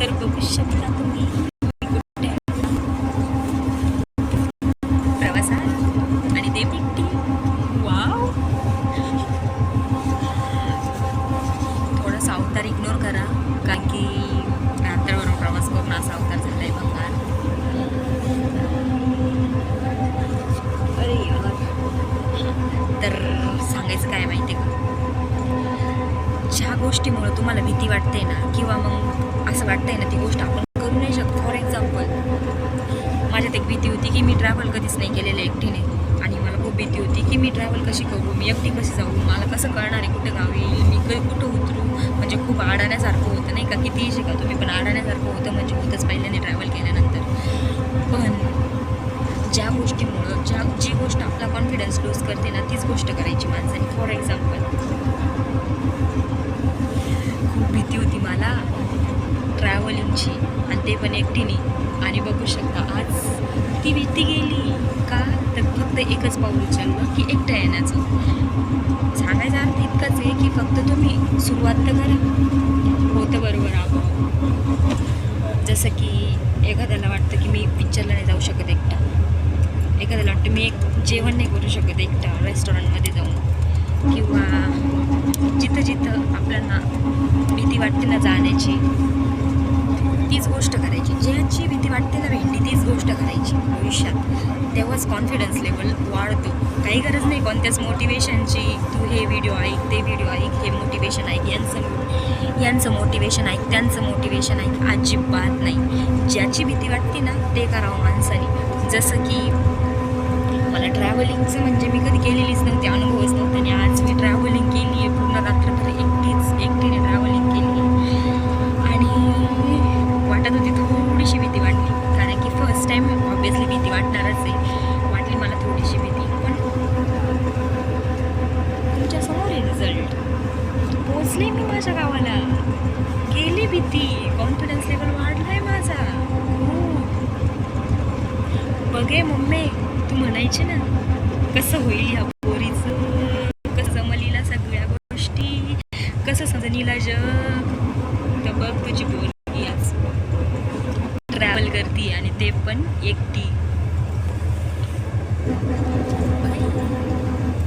तर बघू शकता तुम्ही. कुठे आहे. प्रवासात आणि ते एकटी वाव. थोडासा अवतार इग्नोर करा कारण की रात्रवरून प्रवास करून असा अवतार झाला आहे बघा अरे तर सांगायचं काय माहिती का? ज्या गोष्टीमुळं तुम्हाला भीती वाटते ना? किंवा मग असं वाटतंय ना ती गोष्ट आपण करू नाही शकतो. फॉर एक्झाम्पल माझ्यात एक भीती होती की मी ट्रॅव्हल कधीच नाही केलेलं एकटीने. आणि मला खूप भीती होती की मी ट्रॅव्हल कशी करू? मी एकटी कशी जाऊ? मला कसं कळणार आहे कुठं गाव? येईल मी क कुठं उतरू? म्हणजे खूप आडाण्यासारखं होतं नाही का? कितीही शिका तुम्ही पण आडाण्यासारखं होतं म्हणजे होतंच पहिल्याने ट्रॅव्हल केल्यानंतर. पण ज्या गोष्टीमुळं ज्या जी गोष्ट आपला कॉन्फिडन्स लूज करते ना तीच गोष्ट करायची माणसाने. फॉर एक्झाम्पल मला ट्रॅव्हलिंगची आणि ते पण एकटीने. आणि बघू शकता आज ती भीती गेली का? तर फक्त एकच पाऊल उचललं की एकटं येण्याचं. सांगायचा अर्थ इतकाच आहे की फक्त तुम्ही सुरुवात तर करा. होतं बरोबर आपोआप जसं की एखाद्याला वाटतं की मी पिक्चरला नाही जाऊ शकत एकटा. एखाद्याला वाटतं मी एक जेवण नाही करू शकत एकटा रेस्टॉरंटमध्ये जाऊन. किंवा जिथं जिथं आपल्याला भीती वाटते ना जाण्याची. तीच गोष्ट करायची. ज्याची भीती वाटते ना भेंडी तीच गोष्ट करायची. भविष्यात तेव्हाच कॉन्फिडन्स लेवल वाढतो. काही गरज नाही कोणत्याच मोटिवेशनची तू हे व्हिडिओ ऐक ते व्हिडिओ ऐक हे मोटिवेशन ऐक यांचं यांचं मोटिवेशन ऐक त्यांचं मोटिवेशन ऐक. अजिबात नाही. ज्याची भीती वाटते ना ते करावं माणसाने. जसं की मला ट्रॅव्हलिंगचं म्हणजे मी कधी केलेलीच नव्हती. ऑब्विसली भीती वाटणारच आहे. वाटली मला थोडीशी भीती पण तुमच्यासमोर आहे रिझल्ट पोचले मी माझ्या गावाला. गेली भीती. कॉन्फिडन्स लेवल वाढलाय माझा. बघे मम्मी तू म्हणायची ना कसं होईल ह्या पोरीचं? कसं जमलीला सगळ्या गोष्टी? कसं सजनीला जग? तर बघ तुझी पोरगी आज ट्रॅव्हल करते आणि ते पण एकटी बाई.